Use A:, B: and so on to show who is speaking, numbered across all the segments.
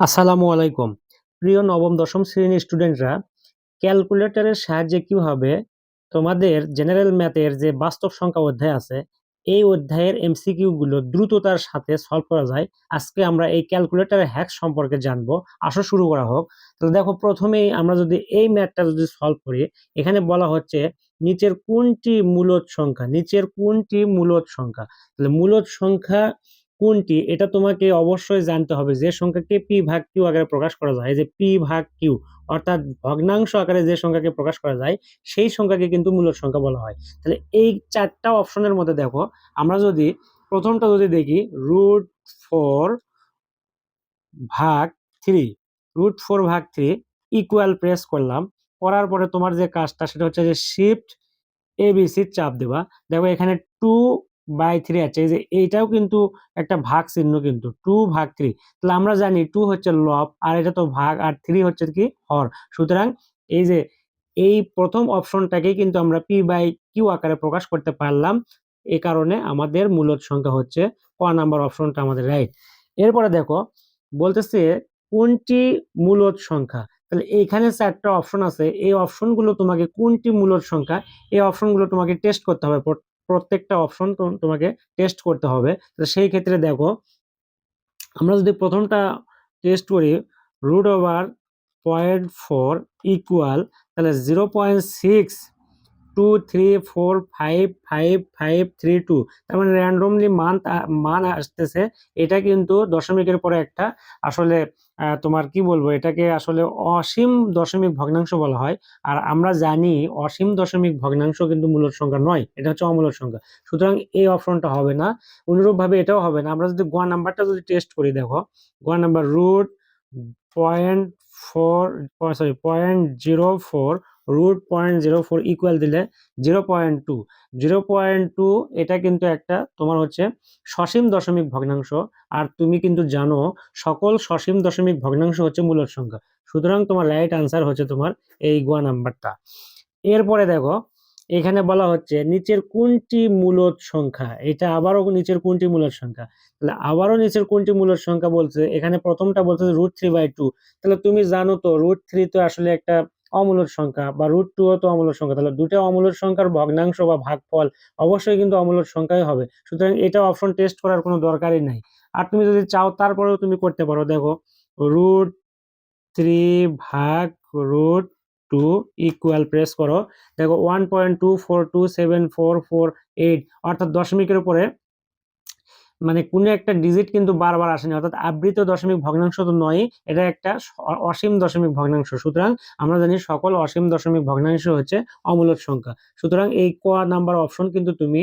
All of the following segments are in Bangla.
A: আসসালামু আলাইকুম। প্রিয় নবম, দশম শ্রেণির স্টুডেন্টরা ক্যালকুলেটরের সাহায্যে কীভাবে তোমাদের জেনারেল ম্যাথের যে বাস্তব সংখ্যা অধ্যায় আছে, এই অধ্যায়ের এমসিকিউ গুলো দ্রুততার সাথে সলভ করা যায়। আজকে আমরা এই ক্যালকুলেটরের হ্যাক সম্পর্কে জানব। আসো শুরু করা হোক। তো দেখো, প্রথমেই আমরা যদি এই ম্যাথটা যদি সলভ করি, এখানে বলা হচ্ছে নিচের কোনটি মূলদ সংখ্যা, নিচের কোনটি মূলদ সংখ্যা? তাহলে মূলদ সংখ্যা কোনটি, এটা তোমাকে অবশ্যই জানতে হবে যে সংখ্যাকে পি ভাগ কিউ আকারে প্রকাশ করা যায়। যে পি ভাগ কিউ, অর্থাৎ ভগ্নাংশ আকারে যে সংখ্যাকে প্রকাশ করা যায়, সেই সংখ্যাকে কিন্তু মূলদ সংখ্যা বলা হয়। তাহলে এই চারটা অপশনের মধ্যে দেখো, আমরা যদি প্রথমটা যদি দেখি, রুট ফোর ভাগ থ্রি, রুট ফোর ভাগ থ্রি ইকুয়াল প্রেস করলাম, করার পরে তোমার যে কাজটা, সেটা হচ্ছে যে শিফট এবিসির চাপ দেবা। দেখো এখানে টু বাই থ্রি আছে। এই যে এইটাও কিন্তু একটা ভাগ চিহ্ন কিন্তু টু ভাগ থ্রি তাহলে আমরা জানি টু হচ্ছে লব আর এটা তো ভাগ, আর থ্রি হচ্ছে কি হর। সুতরাং এই যে এই প্রথম অপশনটাকে কিন্তু আমরা পি বাই কিউ আকারে প্রকাশ করতে পারলাম। এ কারণে আমাদের মূলত সংখ্যা হচ্ছে ক নাম্বার অপশনটা আমাদের রাইট এরপরে দেখো, বলতেছে কোনটি মূলত সংখ্যা? তাহলে এইখানে চারটা অপশন আছে। এই অপশনগুলো তোমাকে কোনটি মূলত সংখ্যা? এই অপশনগুলো তোমাকে টেস্ট করতে হবে। প্রত্যেকটা অপশন তোমাকে টেস্ট করতে হবে। তো সেই ক্ষেত্রে দেখো, আমরা যদি প্রথমটা টেস্ট করি root over point four equal তাহলে zero point six two three four five five five three two তার মানে র্যান্ডমলি মান মান আসতেছে। এটা কিন্তু দশমিকের পরে একটা আসলে তোমার কি বলব, এটাকে আসলে অসীম দশমিক ভগ্নাংশ বলা হয়। আর আমরা জানি অসীম দশমিক ভগ্নাংশ কিন্তু মূলত সংখ্যা নয়, এটা হচ্ছে অমূলক সংখ্যা। সুতরাং এই অপশনটা হবে না, অনুরূপভাবে এটাও হবে না। আমরা যদি গোয়া নাম্বারটা যদি টেস্ট করি, দেখো, Goa number root point four sorry point zero four root point zero four equal দিলে zero point two zero point two এটা কিন্তু একটা তোমার হচ্ছে সসীম দশমিক ভগ্নাংশ। আর তুমি কিন্তু জানো সকল সসীম দশমিক ভগ্নাংশ হচ্ছে মূলত সংখ্যা। সুতরাং তোমার রাইট আনসার হচ্ছে তোমার এই গোয়া নাম্বারটা এরপরে দেখো, এখানে বলা হচ্ছে নিচের কোনটি মূলত সংখ্যা? এটা আবারও নিচের কোনটি মূলত সংখ্যা? তাহলে আবারও নিচের কোনটি মূলত সংখ্যা বলছে? এখানে প্রথমটা বলছে রুট থ্রি বাই টু তাহলে তুমি জানো তো রুট থ্রি তো আসলে একটা অমূলক সংখ্যা বা রুট টু তো অমূলক সংখ্যা। তাহলে দুটো অমূলক সংখ্যার ভগ্নাংশ বা ভাগফল অবশ্যই কিন্তু অমূলক সংখ্যাই হবে। সুতরাং এটা অপশন টেস্ট করার কোনো দরকারই নাই। আর তুমি যদি চাও, তারপরেও তুমি করতে পারো। দেখো রুট থ্রি ভাগ রুট টু ইকুয়াল প্রেস করো। দেখো one point two four two seven four four eight অর্থাৎ দশমিকের উপরে মানে কোনো একটা ডিজিট কিন্তু বারবার আসেনি। অর্থাৎ আবৃত দশমিক ভগ্নাংশ তো নয় এটা একটা অসীম দশমিক ভগ্নাংশ। সুতরাং আমরা জানি সকল অসীম দশমিক ভগ্নাংশ হচ্ছে অমূলক সংখ্যা। সুতরাং এই ক নাম্বার অপশন কিন্তু তুমি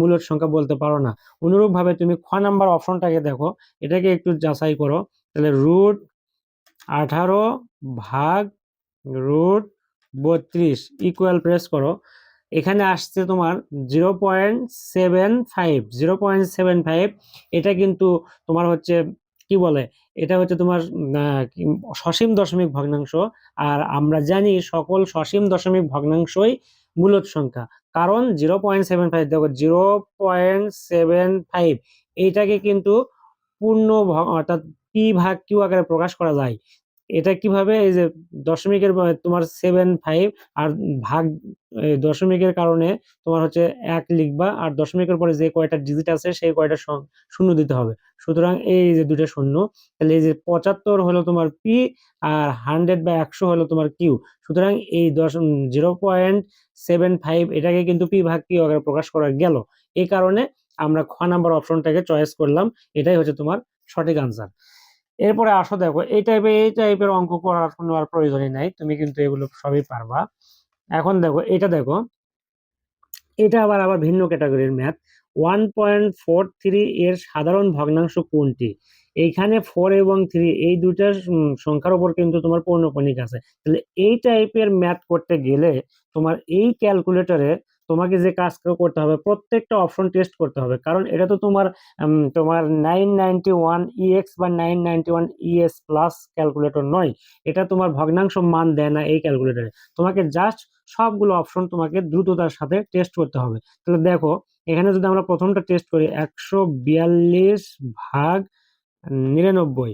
A: মূলক সংখ্যা বলতে পারো না। অনুরূপভাবে তুমি খ নাম্বার অপশনটাকে দেখো, এটাকে একটু যাচাই করো। তাহলে রুট আঠারো ভাগ রুট বত্রিশ ইকুয়াল প্রেস করো। এখানে আসছে তোমার zero point seven five, zero point seven five. এটা কিন্তু তোমার হচ্ছে, কি বলে? এটা হচ্ছে তোমার সসীম দশমিক ভগ্নাংশ। আর আমরা জানি সকল সসীম দশমিক ভগ্নাংশই মূলত সংখ্যা। কারণ জিরো পয়েন্ট সেভেন ফাইভ, দেখো, জিরো পয়েন্ট সেভেন ফাইভ, এইটাকে কিন্তু পূর্ণ অর্থাৎ পি ভাগ কিউ আকারে প্রকাশ করা যায়। এটা কীভাবে এই যে দশমিকের তোমার সেভেন ফাইভ আর ভাগ দশমিকের কারণে তোমার হচ্ছে এক লিখবা আর দশমিকের পরে যে কয়টা ডিজিট আছে সেই কয়টা শূন্য দিতে হবে। সুতরাং এই যে দুটো শূন্য, তাহলে এই যে পঁচাত্তর হলো তোমার পি আর হান্ড্রেড বা একশো হলো তোমার কিউ সুতরাং এই দশ জিরো পয়েন্ট সেভেন ফাইভ এটাকে কিন্তু পি ভাগ কিউ আকারে প্রকাশ করা গেল। এই কারণে আমরা খ নাম্বার অপশনটাকে চয়েস করলাম। এটাই হচ্ছে তোমার সঠিক আনসার এরপরে আসো দেখো, এই টাইপের এই টাইপের অঙ্ক করার কোনো আর প্রয়োজনই নাই, তুমি কিন্তু এগুলো সবই পারবা। এখন দেখো, এটা দেখো, এটা আবার আবার ভিন্ন ক্যাটাগরির math one point four three এর সাধারণ ভগ্নাংশ কোনটি? এইখানে ফোর এবং থ্রি এই দুইটা সংখ্যার উপর কিন্তু তোমার পৌনপণিক আছে। তাহলে এই টাইপের ম্যাথ করতে গেলে তোমার এই ক্যালকুলেটরে তোমাকে যে কাজ করতে হবে, প্রত্যেকটা অপশন টেস্ট করতে হবে। কারণ এটা তো তোমার তোমার nine ninety one E X বা nine ninety one E S plus calculator নয়। এটা তোমার ভগ্নাংশ মান দেয় না এই ক্যালকুলেটরে তোমাকে জাস্ট সবগুলো অপশন তোমাকে দ্রুততার সাথে টেস্ট করতে হবে। তাহলে দেখো, এখানে যদি আমরা প্রথমটা টেস্ট করি, একশো বিয়াল্লিশ ভাগ নিরানব্বই,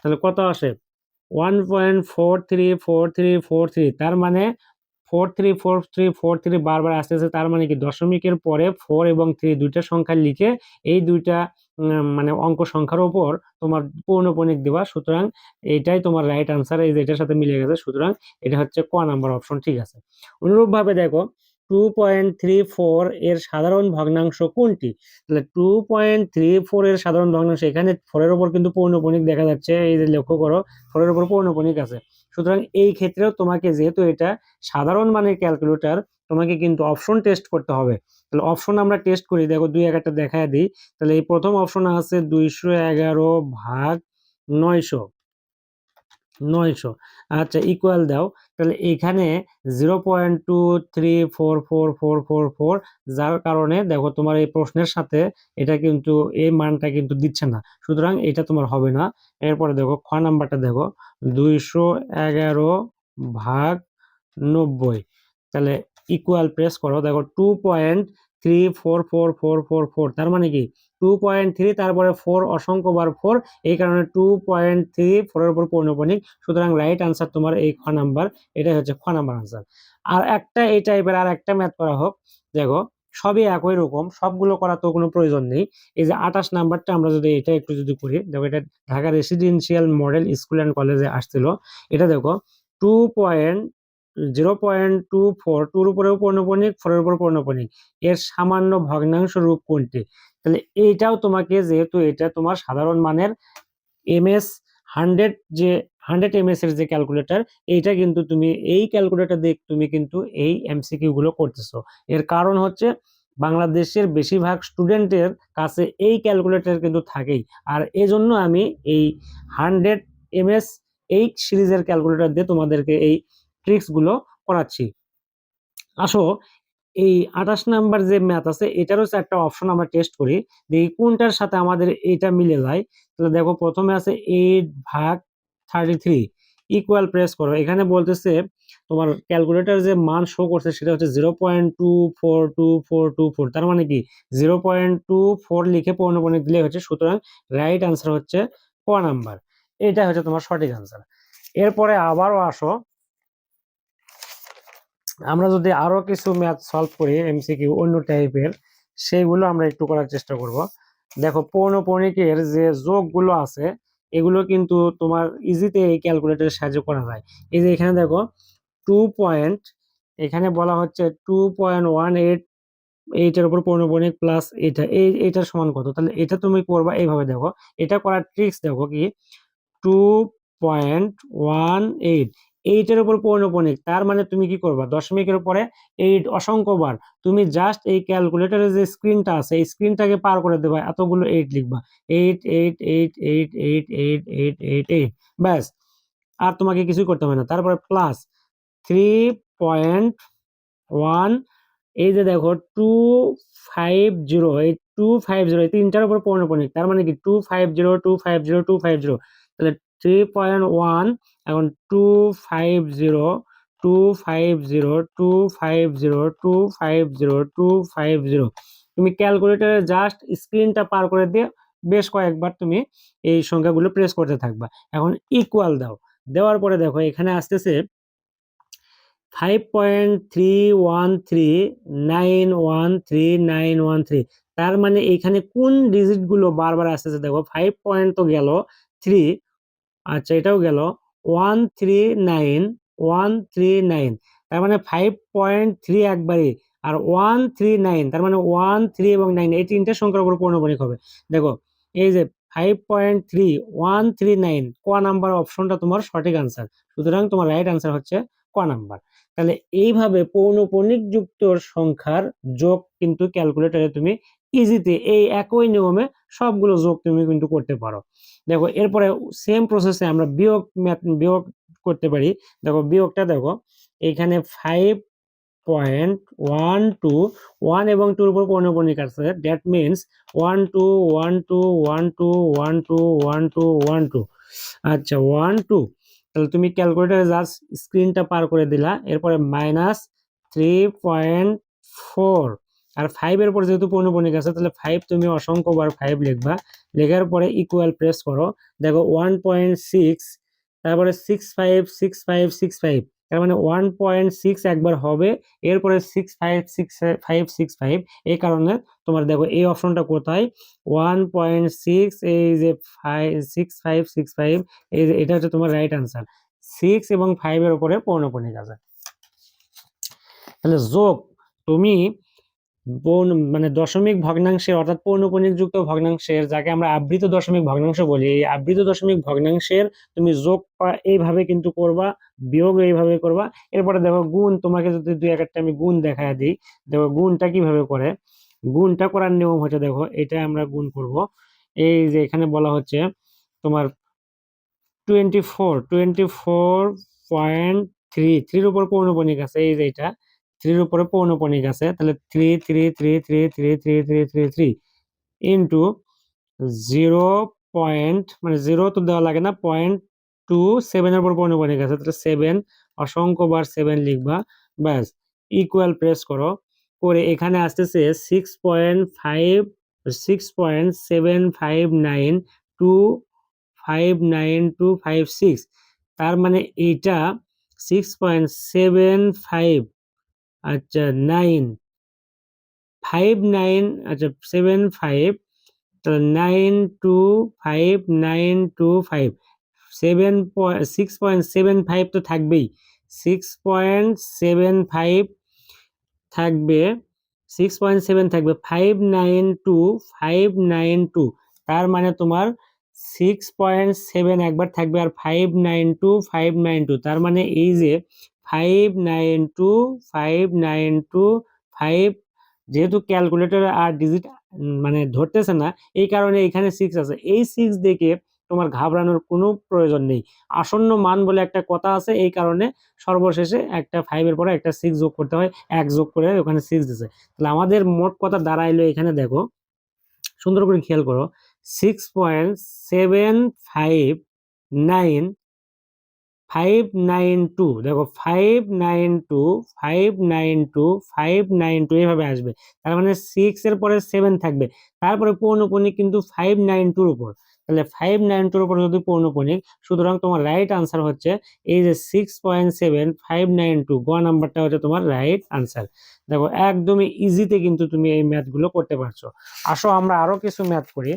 A: তাহলে কত আসে? One point four three four three four three তার মানে four three four three four three বারবার আসতেছে তার মানে কি দশমিকের পরে ফোর এবং থ্রি দুইটা সংখ্যা লিখে এই দুইটা মানে অঙ্ক সংখ্যার ওপর তোমার পৌনপণিক দেওয়া। সুতরাং এটাই তোমার রাইট আনসার এই যে এটার সাথে মিলে গেছে। সুতরাং এটা হচ্ছে ক নাম্বার অপশন ঠিক আছে। অনুরূপভাবে দেখো টু পয়েন্ট থ্রি ফোর এর সাধারণ ভগ্নাংশ কোনটি? তাহলে টু পয়েন্ট থ্রি ফোর এর সাধারণ ভগ্নাংশ, এখানে ফোরের উপর কিন্তু পৌনপণিক দেখা যাচ্ছে, এই যে লক্ষ্য করো ফোরের উপর পৌনপণিক আছে। সুতরাং এই ক্ষেত্রেও তোমাকে যেহেতু এটা সাধারণ মানের ক্যালকুলেটর তোমাকে কিন্তু অপশন টেস্ট করতে হবে। তাহলে অপশন আমরা টেস্ট করি, দেখো দুই এক একটা দেখায় দিই। তাহলে এই প্রথম অপশন আছে দুইশো এগারো ভাগ নয়শো। নয়শো। আচ্ছা ইকুয়াল দাও। তাহলে এখানে zero point two three four four four four four যার কারণে দেখো তোমার এই প্রশ্নের সাথে এটা কিন্তু, এই মানটা কিন্তু দিচ্ছে না। সুতরাং এটা তোমার হবে না। এরপরে দেখো, খ নাম্বারটা দেখো, দুইশো এগারো ভাগ নব্বই। তাহলে ইকুয়াল প্রেস করো। দেখো two point three four four four four four তার মানে কি? টু পয়েন্ট থ্রি তারপরে ফোর অসংখ্য বার ফোর এই কারণে টু পয়েন্ট থ্রি ফোরের উপর পৌনপণিক সুতরাং রাইট আনসার তোমার এই খ নাম্বার এটাই হচ্ছে খ নাম্বার আনসার আর একটা এই টাইপের আর একটা ম্যাথ করা হোক, দেখো, সবই একই রকম, সবগুলো করার তো কোনো প্রয়োজন নেই। এই যে আঠাশ নাম্বারটা আমরা যদি এটা একটু যদি করি, দেখো এটা Dhaka residential model school and কলেজে আসছিল। এটা দেখো two point zero point two four, টুর উপরেও পৌনপণিক ফোরের উপর পৌনপণিক এর সামান্য ভগ্নাংশ রূপ কোনটি? তাহলে এইটাও তোমাকে যেহেতু এটা তোমার সাধারণ মানের এম এস হান্ড্রেড যে, হান্ড্রেড এম এর যে ক্যালকুলেটর, এইটা কিন্তু তুমি, এই ক্যালকুলেটর দিয়ে তুমি কিন্তু এই এমসিকিউ গুলো করতেছো। এর কারণ হচ্ছে বাংলাদেশের বেশিরভাগ স্টুডেন্টের কাছে এই ক্যালকুলেটর কিন্তু থাকেই। আর এজন্য আমি এই হান্ড্রেড এম এস এই সিরিজের ক্যালকুলেটর দিয়ে তোমাদেরকে এই ট্রিক্সগুলো করাচ্ছি। আসো, এই আঠাশ নাম্বার যে ম্যাথ আছে, এটারও একটা অপশন আমরা টেস্ট করি। দেখি কোনটার সাথে আমাদের এটা মিলে যায়। তাহলে দেখো প্রথমে আছে এইট ভাগ থার্টি থ্রি ইকুয়াল প্রেস করো। এখানে বলতেছে তোমার ক্যালকুলেটর যে মান শো করছে সেটা হচ্ছে zero point two four two four two four তার মানে কি? জিরো পয়েন্ট টু ফোর লিখে পৌনপণিক দিলে হচ্ছে, সুতরাং রাইট আনসার হচ্ছে ক নাম্বার। এটা হচ্ছে তোমার সঠিক আনসার এরপরে আবারও আসো আমরা যদি আরও কিছু ম্যাথ সলভ করি এমসিকিউ অন্য টাইপের সেইগুলো আমরা একটু করার চেষ্টা করব। দেখো পৌনপণিকের যে যোগগুলো আছে, এগুলো কিন্তু তোমার ইজিতে এই ক্যালকুলেটরের সাহায্য করা যায়। এই যে এখানে দেখো টু পয়েন্ট এখানে বলা হচ্ছে টু পয়েন্ট ওয়ান এইট এইটার উপর পৌনপণিক প্লাস এটা এই, এইটার সমান কত? তাহলে এটা তুমি করবা এইভাবে দেখো। এটা করার ট্রিক্স দেখো কি? টু পয়েন্ট ওয়ান এইট এইটের উপর পৌনপণিক তার মানে তুমি কি করবা? দশমিকের উপরে এইট অসংখ্যবার। তুমি জাস্ট এই ক্যালকুলেটরের যে স্ক্রিনটা আছে, এই স্ক্রিনটাকে পার করে দেবা, এতগুলো এইট লিখবা। Eight eight eight eight eight eight eight eight eight ব্যাস। আর তোমাকে কিছুই করতে হবে না। তারপরে প্লাস থ্রি পয়েন্ট ওয়ান এই যে দেখো টু ফাইভ জিরো এই টু ফাইভ জিরো এই তিনটার উপর পৌনপণিক তার মানে কি? Two five zero two five zero two five zero তাহলে থ্রি পয়েন্ট ওয়ান এখন two five zero two five zero two five zero two five zero two five zero তুমি ক্যালকুলেটারে জাস্ট স্ক্রিনটা পার করে দিয়ে বেশ কয়েকবার তুমি এই সংখ্যাগুলো প্রেস করতে থাকবা। এখন ইকুয়াল দাও। দেওয়ার পরে দেখো এখানে আসতেছে five point three one three nine one three nine one three তার মানে এখানে কোন ডিজিটগুলো বারবার আসতেছে দেখো ফাইভ পয়েন্ট তো গেল থ্রি আচ্ছা এটাও গেল one three nine one three nine তার মানে ফাইভ পয়েন্ট থ্রি একবারে, আর ওয়ান থ্রি নাইন তার মানে ওয়ান থ্রি এবং নাইন এই তিনটে সংখ্যার উপর পৌনপণিক হবে। দেখো, এই যে five point three one three nine ক নাম্বার অপশনটা তোমার সঠিক আনসার সুতরাং তোমার রাইট আনসার হচ্ছে ক নাম্বার। তাহলে এইভাবে পৌনপণিক যুক্ত সংখ্যার যোগ কিন্তু ক্যালকুলেটরে তুমি ইজিতে এই একই নিয়মে সবগুলো যোগ তুমি কিন্তু করতে পারো। দেখো, এরপরে সেম প্রসেসে আমরা বিয়োগ বিয়োগ করতে পারি। দেখো, বিয়োগটা দেখো, এখানে five point one two one এবং টুর উপর পৌনপণিক আছে। That means one two one two one two one two one two one two আচ্ছা ওয়ান টু তাহলে তুমি ক্যালকুলেটারে জাস্ট স্ক্রিনটা পার করে দিলা। এরপরে মাইনাস থ্রি পয়েন্ট ফোর আর ফাইভের পরে যেহেতু পৌনপণিক আছে, তাহলে ফাইভ তুমি অসংখ্য বার ফাইভ লিখবা। লেখার পরে ইকুয়াল প্রেস করো। দেখো ওয়ান পয়েন্ট সিক্স তারপরে six five six five six five তার মানে ওয়ান পয়েন্ট সিক্স একবার হবে, এরপরে six five six five six five এই কারণে তোমার দেখো এই অপশনটা কোথায়? ওয়ান পয়েন্ট সিক্স এই যে five six five six five এই যে এটা হচ্ছে তোমার রাইট আনসার সিক্স এবং ফাইভের উপরে পৌনপণিক আছে। তাহলে যোগ, তুমি পৌন মানে দশমিক ভগ্নাংশের অর্থাৎ পৌনপণিক যুক্ত ভগ্নাংশের, যাকে আমরা আবৃত দশমিক ভগ্নাংশ বলি, এই আবৃত দশমিক ভগ্নাংশের তুমি যোগ এইভাবে কিন্তু করবা, বিয়োগ এইভাবে করবা। এরপরে দেখো গুণ, তোমাকে যদি দুই একটা আমি গুণ দেখায় দিই, দেখো গুণটা কীভাবে করে? গুণটা করার নিয়ম হচ্ছে দেখো, এটা আমরা গুণ করব। এই যে এখানে বলা হচ্ছে তোমার twenty four twenty four point three থ্রির উপর পৌনপণিক আছে, এই যে এটা। থ্রির উপরে পৌনপণিক আছে, তাহলে three three three three three three three three three into zero point মানে জিরো তো দেওয়া লাগে না, পয়েন্ট টু সেভেনের উপর পৌনপণিক আছে, তাহলে সেভেন, অসংখ্য বার সেভেন লিখবা, ব্যাস ইকুয়াল প্রেস করো, করে এখানে আসতেছে six point five six point seven five nine two five nine two five six তার মানে এইটা সিক্স পয়েন্ট সেভেন ফাইভ আচ্ছা নাইন ফাইভ নাইন আচ্ছা সেভেন ফাইভ তো nine two five nine two five seven point six point seven five তো থাকবেই। সিক্স পয়েন্ট সেভেন ফাইভ থাকবে সিক্স পয়েন্ট সেভেন থাকবে। Five nine two five nine two তার মানে তোমার সিক্স পয়েন্ট সেভেন একবার থাকবে আর five nine two five nine two তার মানে এই যে five nine two five nine two five যেহেতু ক্যালকুলেটর আর ডিজিট মানে ধরতেছে না, এই কারণে এখানে সিক্স আছে। এই সিক্স দেখে তোমার ঘাবড়ানোর কোনো প্রয়োজন নেই। আসন্ন মান বলে একটা কথা আছে, এই কারণে সর্বশেষে একটা ফাইভের পরে একটা সিক্স যোগ করতে হয়, এক যোগ করে ওখানে সিক্স দিছে। তাহলে আমাদের মোট কথা দাঁড়াইলো এখানে দেখো। সুন্দর করে খেয়াল করো। Six point seven five nine five nine two দেখো five nine two five nine two five nine two এভাবে আসবে। তার মানে সিক্স এর পরে সেভেন থাকবে। তারপরে পৌনপণিক কিন্তু ফাইভ নাইন টুর উপর। তাহলে ফাইভ নাইন টুর উপর যদি পৌনপণিক সুতরাং তোমার রাইট আনসার হচ্ছে এই যে six point seven five nine two গ নাম্বারটা হচ্ছে তোমার রাইট আনসার দেখো, একদমই ইজিতে কিন্তু তুমি এই ম্যাথগুলো করতে পারছ। আসো, আমরা আরও কিছু ম্যাথ করি।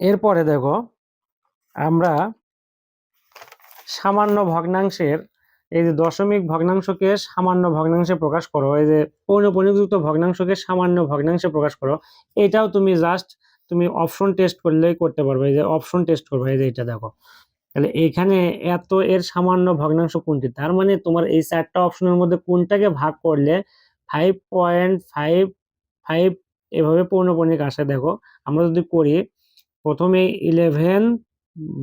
A: এরপরে দেখো, আমরা সামান্য ভগ্নাংশের, এই যে দশমিক ভগ্নাংশকে সামান্য ভগ্নাংশে প্রকাশ করো, এই যে পৌনপণিকযুক্ত ভগ্নাংশকে সামান্য ভগ্নাংশে প্রকাশ করো, এটাও তুমি জাস্ট তুমি অপশন টেস্ট করলেই করতে পারবে, এই যে অপশন টেস্ট করবে, এই যে এটা দেখো। তাহলে এখানে এত এর সামান্য ভগ্নাংশ কোনটি? তার মানে তোমার এই চারটা অপশনের মধ্যে কোনটাকে ভাগ করলে ফাইভ পয়েন্ট ফাইভ ফাইভ এভাবে পৌনপণিক আসে, দেখো। আমরা যদি করি প্রথমে ইলেভেন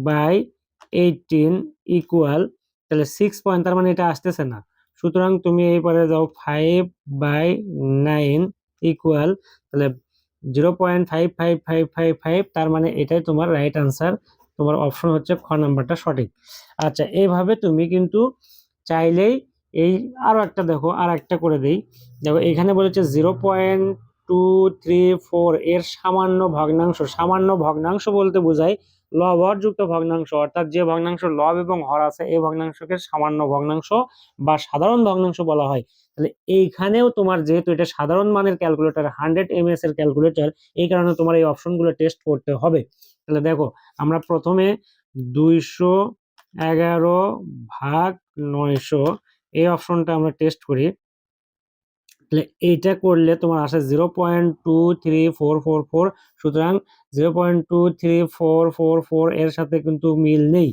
A: বাই এইটিন ইকুয়াল তাহলে সিক্স পয়েন্ট তার মানে এটা আসতেছে না। সুতরাং তুমি এইবারে যাও ফাইভ বাই নাইন ইকুয়াল তাহলে zero point five five five five five তার মানে এটাই তোমার রাইট আনসার তোমার অপশন হচ্ছে খ নাম্বারটা সঠিক। আচ্ছা এইভাবে তুমি কিন্তু চাইলেই এই আরও একটা দেখো আর একটা করে দেই। দেখো, এখানে বলেছে zero point two three four এর সামান্য ভগ্নাংশ সামান্য ভগ্নাংশ বলতে বোঝায় লব হরযুক্ত ভগ্নাংশ, অর্থাৎ যে ভগ্নাংশ লব এবং হর আছে, এই ভগ্নাংশকে সামান্য ভগ্নাংশ বা সাধারণ ভগ্নাংশ বলা হয়। তাহলে এইখানেও তোমার যেহেতু এটা সাধারণ মানের ক্যালকুলেটর হান্ড্রেড এম এর ক্যালকুলেটর এই কারণে তোমার এই অপশনগুলো টেস্ট করতে হবে। তাহলে দেখো, আমরা প্রথমে দুইশো এগারো ভাগ নয়শো, এই অপশনটা আমরা টেস্ট করি। তাহলে এইটা করলে তোমার আসে zero point two three four four four সুতরাং zero point two three four four four এর সাথে কিন্তু মিল নেই।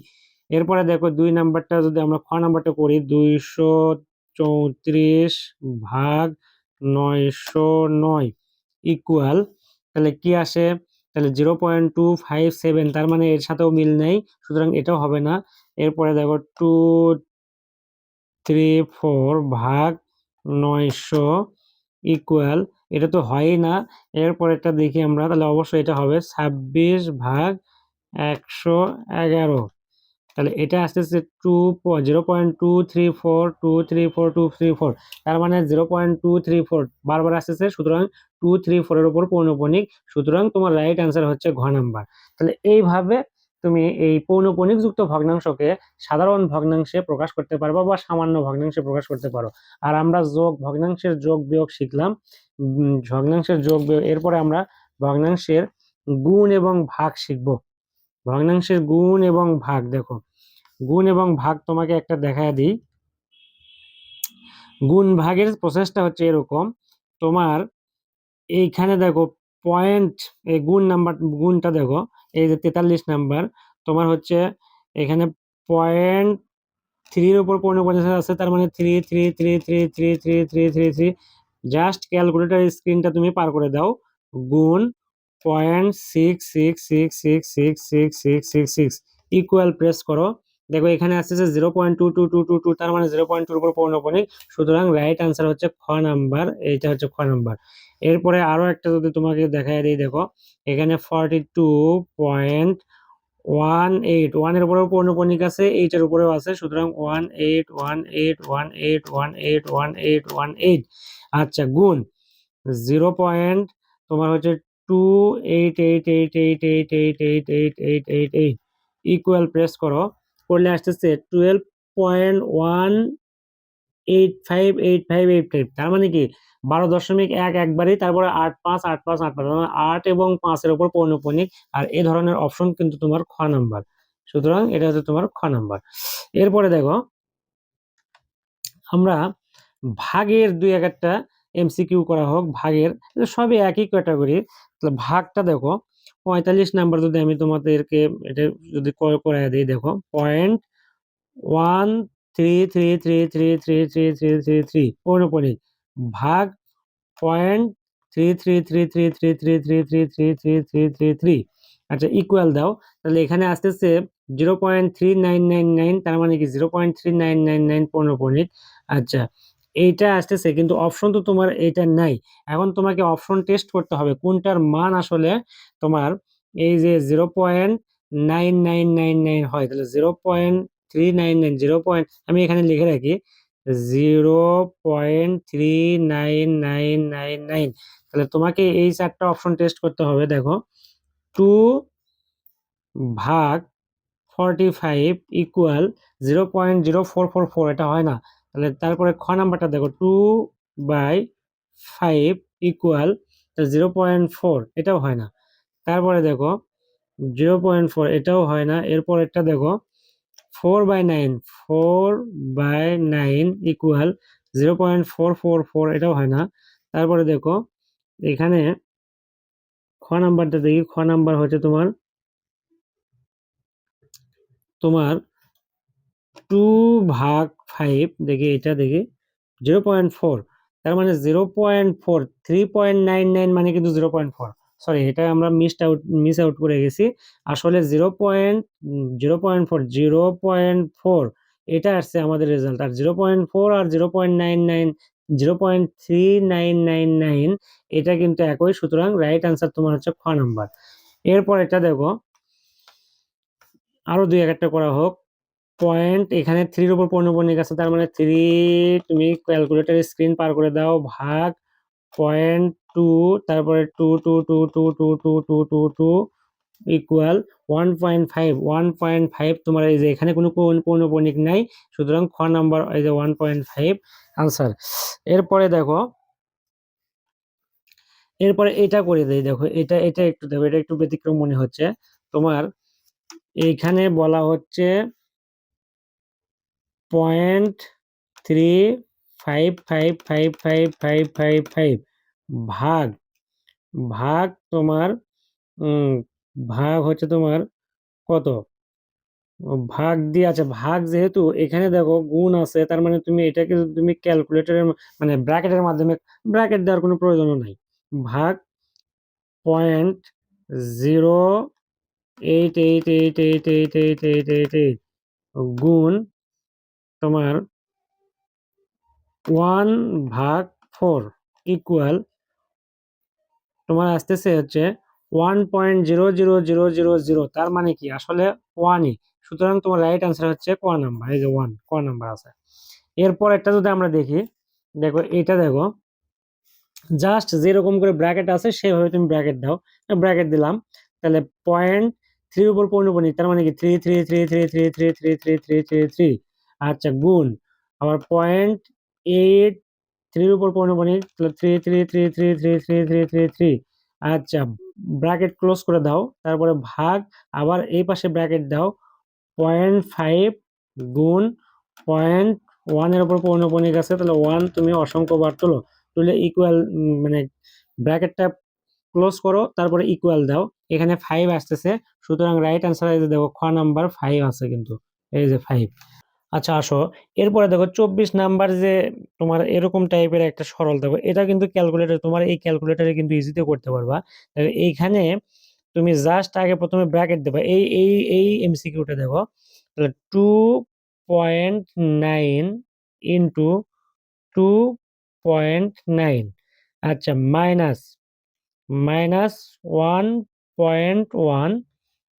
A: এরপরে দেখো দুই নাম্বারটা যদি আমরা খ নাম্বারটা করি, দুইশো চৌত্রিশ ভাগ নয়শো নয় ইকুয়াল তাহলে কি আসে? তাহলে zero point two five seven তার মানে এর সাথেও মিল নেই, সুতরাং এটাও হবে না। এরপরে দেখো টু থ্রি ফোর ভাগ নয়শো ইকুয়াল এটা তো হয়ই না। এরপর একটা দেখি আমরা, তাহলে অবশ্যই এটা হবে ছাব্বিশ ভাগ একশো এগারো। তাহলে এটা আসতেছে two zero point two three four, two three four, two three four. তার মানে zero point two three four, বারবার আসতেছে, সুতরাং টু থ্রি ফোরের উপর পৌনপণিক সুতরাং তোমার রাইট অ্যান্সার হচ্ছে ঘ নাম্বার তাহলে এইভাবে তুমি এই পৌনপণিক যুক্ত ভগ্নাংশকে সাধারণ ভগ্নাংশে প্রকাশ করতে পারো বা সামান্য ভগ্নাংশে প্রকাশ করতে পারো। আর আমরা যোগ, ভগ্নাংশের যোগ বিয়োগ শিখলাম। ভগ্নাংশের যোগ বিয়োগ, এরপরে আমরা ভগ্নাংশের গুণ এবং ভাগ শিখব। ভগ্নাংশের গুণ এবং ভাগ, দেখো। গুণ এবং ভাগ তোমাকে একটা দেখায় দিই। গুণ ভাগের প্রসেসটা হচ্ছে এরকম। তোমার এইখানে দেখো পয়েন্ট এই গুণ নাম্বার, গুণটা দেখো। এই যে তেতাল্লিশ নাম্বার তোমার হচ্ছে এখানে পয়েন্ট থ্রির ওপর পঞ্চাশ আছে তার মানে three three three three three three three three three just calculator স্ক্রিনটা তুমি পার করে দাও গুণ point six six six six six six six six six equal press করো দেখো এখানে আসতেছে zero point two two two two two তার মানে জিরো পয়েন্ট টুর উপর পৌনপণিক সুতরাং রাইট আনসার হচ্ছে খ নাম্বার, এইটা হচ্ছে খ নাম্বার। এরপরে আরও একটা যদি তোমাকে দেখায় দিই, দেখো, এখানে forty two point one eight ওয়ানের উপরেও পৌনপণিক আছে এইটার উপরেও আছে, সুতরাং one eight one eight one eight one eight one eight one eight আচ্ছা গুণ জিরো পয়েন্ট তোমার হচ্ছে two eight eight eight eight eight eight eight eight eight eight eight equal press করো। করলে আসতেছে twelve point one eight five eight five eight five তার মানে কি? বারো দশমিক এক একবারই তারপরে আট পাঁচ আট পাঁচ আট পাঁচ আট এবং পাঁচের উপর পৌনপণিক আর এ ধরনের অপশন কিন্তু তোমার খ নাম্বার সুতরাং এটা হচ্ছে তোমার খ নাম্বার এরপরে দেখো, আমরা ভাগের দুই এক একটা এমসিকিউ করা হোক, ভাগের, সবই একই ক্যাটাগরি ভাগটা দেখো পঁয়তাল্লিশ নাম্বার যদি আমি তোমাদেরকে এটা যদি কল করাই দিই দেখো point one three three three three three three three three three ভাগ point three three three three three three three three three three three three three আচ্ছা ইকুয়াল দাও তাহলে এখানে আসতেছে zero point three nine nine nine তার মানে কি zero point three nine nine nine পনেরো পৌনপণিক আচ্ছা এইটা আসতেছে, কিন্তু অপশন তো তোমার এইটা নাই। এখন তোমাকে অপশন টেস্ট করতে হবে, কোনটার মান আসলে তোমার এই যে zero point nine nine nine nine হয়। তাহলে zero point three nine nine zero point আমি এখানে লিখে রাখি zero point three nine nine nine nine তাহলে তোমাকে এই চারটা অপশন টেস্ট করতে হবে, দেখো। টু ভাগ forty five equal zero point zero four four four এটা হয় না। তাহলে তারপরে খ নাম্বারটা দেখো two by five equal zero point four এটাও হয় না। তারপরে দেখো জিরো পয়েন্ট ফোর এটাও হয় না। এরপর একটা দেখো four by nine four by nine equal zero point four four four এটাও হয় না। তারপরে দেখো, এখানে খ নাম্বারটা দেখি, খ নাম্বার হচ্ছে তোমার তোমার টু ভাগ ফাইভ দেখি, এটা দেখি জিরো পয়েন্ট ফোর তার মানে zero point four three point nine nine মানে কিন্তু জিরো পয়েন্ট ফোর সরি এটা আমরা মিসড আউট মিস আউট করে গেছি। আসলে zero point zero point four zero point four এটা আসছে আমাদের রেজাল্ট আর জিরো পয়েন্ট ফোর আর zero point nine nine zero point three nine nine nine এটা কিন্তু একই, সুতরাং রাইট আনসার তোমার হচ্ছে খ নাম্বার এরপর এটা দেখো, আরও দুই এক একটা করা হোক। পয়েন্ট এখানে থ্রির উপর পৌনপণিক আছে, তার মানে থ্রি তুমি ক্যালকুলেটর স্ক্রিন পার করে দাও, ভাগ পয়েন্ট টু তারপরে two two two two two two two two two equal one point five one point five তোমার এই যে এখানে কোনো পৌনপণিক নাই, সুতরাং খ নাম্বার এই যে ওয়ান পয়েন্ট ফাইভ আনসার এরপরে দেখো, এরপরে এটা করে দেই, দেখো এটা এটা একটু দেখো, এটা একটু ব্যতিক্রম মনে হচ্ছে। তোমার এইখানে বলা হচ্ছে point three five five five five five five five ভাগ ভাগ তোমার ভাগ হচ্ছে তোমার কত ভাগ দিয়ে আছে ভাগ যেহেতু এখানে দেখো গুণ আছে তার মানে তুমি এটাকে তুমি ক্যালকুলেটরের মানে ব্র্যাকেটের মাধ্যমে ব্র্যাকেট দেওয়ার কোনো প্রয়োজনও নাই ভাগ point zero eight eight eight eight eight eight eight eight eight গুণ তোমার ওয়ান ভাগ ফোর ইকুয়াল তোমার আসতেছে হচ্ছে one point zero zero zero zero zero তার মানে কি আসলে ওয়ানই সুতরাং তোমার রাইট আনসার হচ্ছে ক নাম্বার এই যে ওয়ান ক নাম্বার আছে এরপর একটা যদি আমরা দেখি দেখো এটা দেখো জাস্ট যেরকম করে ব্র্যাকেট আছে সেভাবে তুমি ব্র্যাকেট দাও ব্র্যাকেট দিলাম তাহলে পয়েন্ট থ্রির উপর পৌনপণিক তার মানে কি three three three three three three three three three three three আচ্ছা গুণ। আবার পয়েন্ট এইট থ্রির উপর পৌনপণিক three three three three three three three three three আচ্ছা ব্র্যাকেট ক্লোজ করে দাও, তারপরে ভাগ, আবার এই পাশে ব্র্যাকেট দাও। পয়েন্ট ফাইভ গুণ পয়েন্ট ওয়ানের উপর পৌনপণিক আছে তাহলে ওয়ান তুমি অসংখ্য বার তোলো। তুলে ইকুয়াল মানে ব্র্যাকেটটা ক্লোজ করো, তারপরে ইকুয়াল দাও। এখানে ফাইভ আসতেছে, সুতরাং রাইট আনসার দেখো, খ নাম্বার ফাইভ আছে কিন্তু, এই যে ফাইভ আচ্ছা আসো। এরপরে দেখো, চব্বিশ নাম্বার যে তোমার এরকম টাইপের একটা সরল, দেখো, এটা কিন্তু ক্যালকুলেটর তোমার এই ক্যালকুলেটরে কিন্তু ইজিতে করতে পারবা। দেখো এইখানে তুমি জাস্ট আগে প্রথমে ব্র্যাকেট দেবা, এই এই এই এমসিকিউটা দেখো, তাহলে two point nine into two point nine আচ্ছা minus minus one point one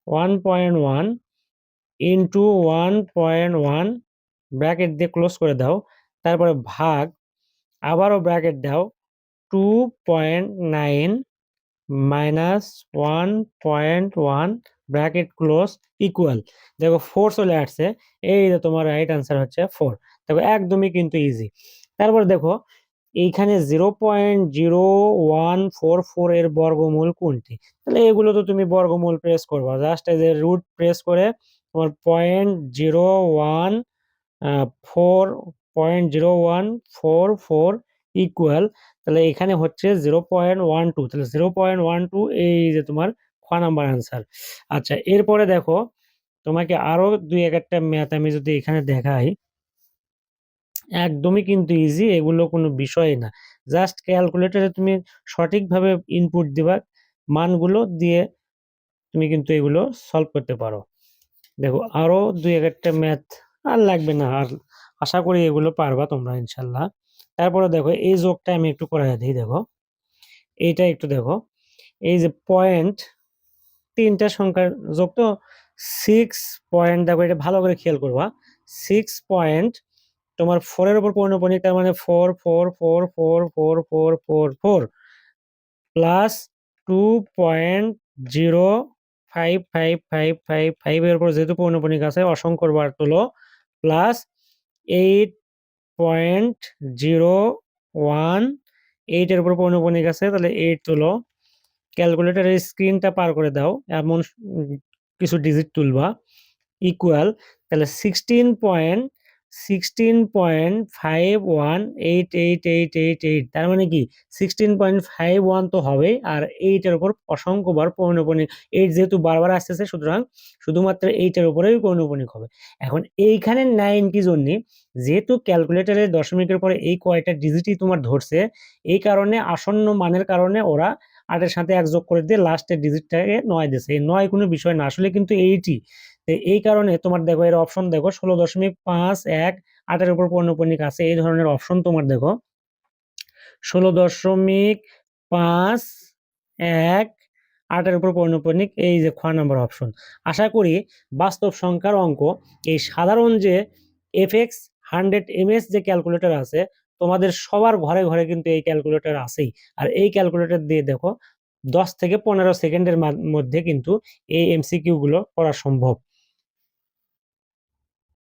A: one point one into one point one bracket দিয়ে ক্লোজ করে দাও। তারপরে ভাগ, আবারও ব্র্যাকেট দাও two point nine minus one point one bracket close equal দেখো ফোর চলে আসছে, এই যে তোমার রাইট আনসার হচ্ছে ফোর দেখো একদমই কিন্তু ইজি তারপর দেখো, এইখানে zero point zero one four four এর বর্গমূল কোনটি? তাহলে এগুলো তো তুমি বর্গমূল প্রেস করবা। জাস্ট এই যে রুট প্রেস করে তোমার point zero one four point zero one, four four equal, তাহলে এখানে হচ্ছে জিরো পয়েন্ট ওয়ান টু, তাহলে জিরো পয়েন্ট ওয়ান টু এই যে তোমার খ নাম্বার আনসার আচ্ছা এরপরে দেখো, তোমাকে আরও দুই এক একটা ম্যাথ আমি যদি এখানে দেখাই, একদমই কিন্তু ইজি এগুলো কোনো বিষয় না। জাস্ট ক্যালকুলেটরে তুমি সঠিকভাবে ইনপুট দিবা, মানগুলো দিয়ে তুমি কিন্তু এগুলো সলভ করতে পারো। দেখো আরও দুই এক একটা ম্যাথ আর লাগবে না। আর আশা করি এগুলো পারবা তোমরা, ইনশাল্লাহ। তারপরে দেখো, এই যোগটা আমি একটু করে দিই, দেখো। এইটা একটু দেখো। এই যে পয়েন্ট তিনটা সংখ্যার যোগ তো সিক্স পয়েন্ট দেখো, এটা ভালো করে খেয়াল করবা। সিক্স পয়েন্ট তোমার ফোরের উপর পৌনপণিক তার মানে four four four four four four four four plus two point zero five five five five ফাইভের উপর যেহেতু পৌনপণিক আছে, অসংখ্য বার তোলো plus eight point zero one এইটের উপর পৌনপণিক আছে, তাহলে এইট তোলো। ক্যালকুলেটারের স্ক্রিনটা পার করে দাও, এমন কিছু ডিজিট তুলবা ইকুয়াল তাহলে sixteen point sixteen point five one eight eight eight eight eight তার মানে কি? সিক্সটিন পয়েন্ট ফাইভ ওয়ান তো হবেই আর এইটের উপর অসংখ্যবার পৌনপণিক এইট যেহেতু বারবার আসতেছে, সুতরাং শুধুমাত্র এইটের উপরেই পৌনপণিক হবে। এখন এইখানে নাইন কি জন্য? যেহেতু ক্যালকুলেটারের দশমিকের পরে এই কয়টা ডিজিটই তোমার ধরছে, এই কারণে আসন্ন মানের কারণে ওরা আটের সাথে এক যোগ করে দিয়ে লাস্টের ডিজিটটাকে নয় দিছে এই নয় কোনো বিষয় না। আসলে কিন্তু এইটি এই কারণে তোমার দেখো এর অপশন দেখো ষোলো দশমিক পাঁচ এক আটের উপর পণ্যপণিক আছে, এই ধরনের অপশন তোমার দেখো। ষোলো দশমিক পাঁচ এক আটের উপর পণ্যপণিক এই যে খ নম্বর অপশন আশা করি বাস্তব সংখ্যার অঙ্ক, এই সাধারণ যে এফএক্স হান্ড্রেড এমএস যে ক্যালকুলেটর আছে, তোমাদের সবার ঘরে ঘরে কিন্তু এই ক্যালকুলেটর আছেই। আর এই ক্যালকুলেটর দিয়ে দেখো দশ থেকে পনেরো সেকেন্ডের মধ্যে কিন্তু এই এমসিকিউ গুলো করা সম্ভব।